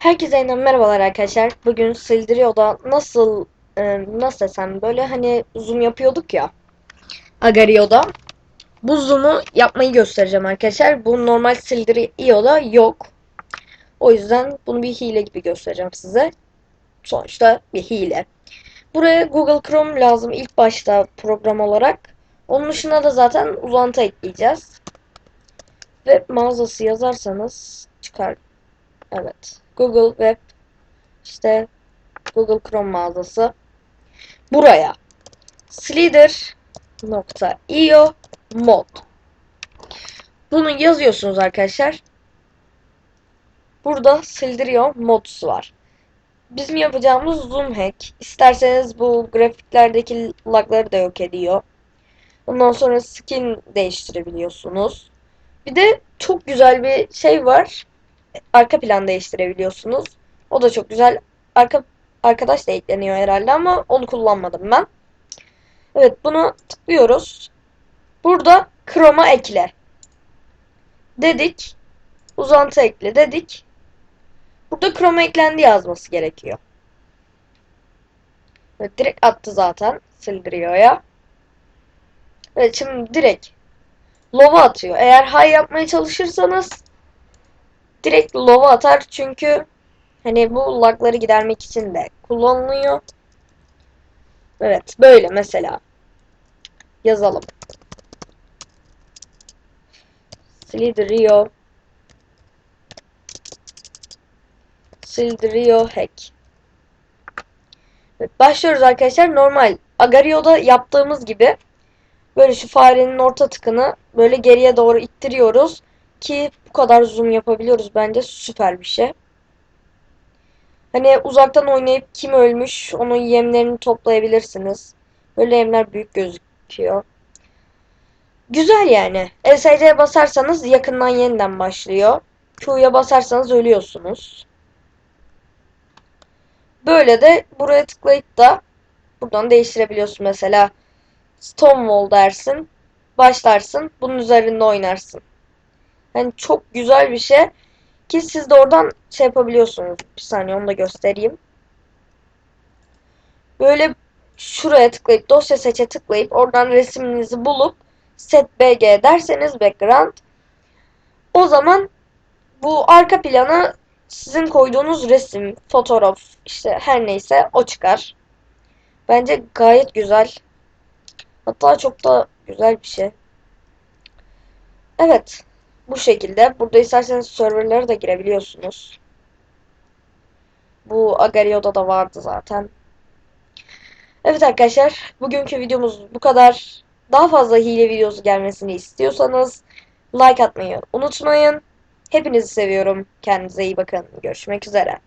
Herkese yeniden merhabalar arkadaşlar. Bugün Sildirio'da nasıl e, nasıl desem böyle hani zoom yapıyorduk ya. Agario'da. Bu zoom'u yapmayı göstereceğim arkadaşlar. Bu normal Sildirio'da yok. O yüzden bunu bir hile gibi göstereceğim size. Sonuçta bir hile. Buraya Google Chrome lazım ilk başta program olarak. Onun dışında da zaten uzantı ekleyeceğiz. Web mağazası yazarsanız çıkar. Evet. Google Web işte Google Chrome mağazası buraya slider.io mod bunu yazıyorsunuz arkadaşlar. Burada Slider.io mods var. Bizim yapacağımız zoom hack. İsterseniz bu grafiklerdeki lagları da yok ediyor. Ondan sonra skin değiştirebiliyorsunuz. Bir de çok güzel bir şey var arka plan değiştirebiliyorsunuz. O da çok güzel. Arka arkadaş da ekleniyor herhalde ama onu kullanmadım ben. Evet bunu tıklıyoruz. Burada Chrome'a ekle. Dedik. Uzantı ekle dedik. Burada Chrome eklendi yazması gerekiyor. Evet, direkt attı zaten. Sildiriyor ya. Evet şimdi direkt lova atıyor. Eğer high yapmaya çalışırsanız direkt lova atar çünkü hani bu lagları gidermek için de kullanılıyor. Evet böyle mesela yazalım. Sliderio Sliderio hack Evet, başlıyoruz arkadaşlar. Normal Agario'da yaptığımız gibi böyle şu farenin orta tıkını böyle geriye doğru ittiriyoruz ki bu kadar zoom yapabiliyoruz bence süper bir şey. Hani uzaktan oynayıp kim ölmüş onun yemlerini toplayabilirsiniz. Böyle yemler büyük gözüküyor. Güzel yani. ESC'ye basarsanız yakından yeniden başlıyor. Q'ya basarsanız ölüyorsunuz. Böyle de buraya tıklayıp da buradan değiştirebiliyorsun. Mesela Stonewall dersin. Başlarsın. Bunun üzerinde oynarsın. Yani çok güzel bir şey. Ki siz de oradan şey yapabiliyorsunuz. Bir saniye onu da göstereyim. Böyle şuraya tıklayıp dosya seçe tıklayıp oradan resminizi bulup set bg derseniz background o zaman bu arka plana sizin koyduğunuz resim, fotoğraf işte her neyse o çıkar. Bence gayet güzel. Hatta çok da güzel bir şey. Evet. Bu şekilde. Burada isterseniz serverlara da girebiliyorsunuz. Bu Agario'da da vardı zaten. Evet arkadaşlar. Bugünkü videomuz bu kadar. Daha fazla hile videosu gelmesini istiyorsanız like atmayı unutmayın. Hepinizi seviyorum. Kendinize iyi bakın. Görüşmek üzere.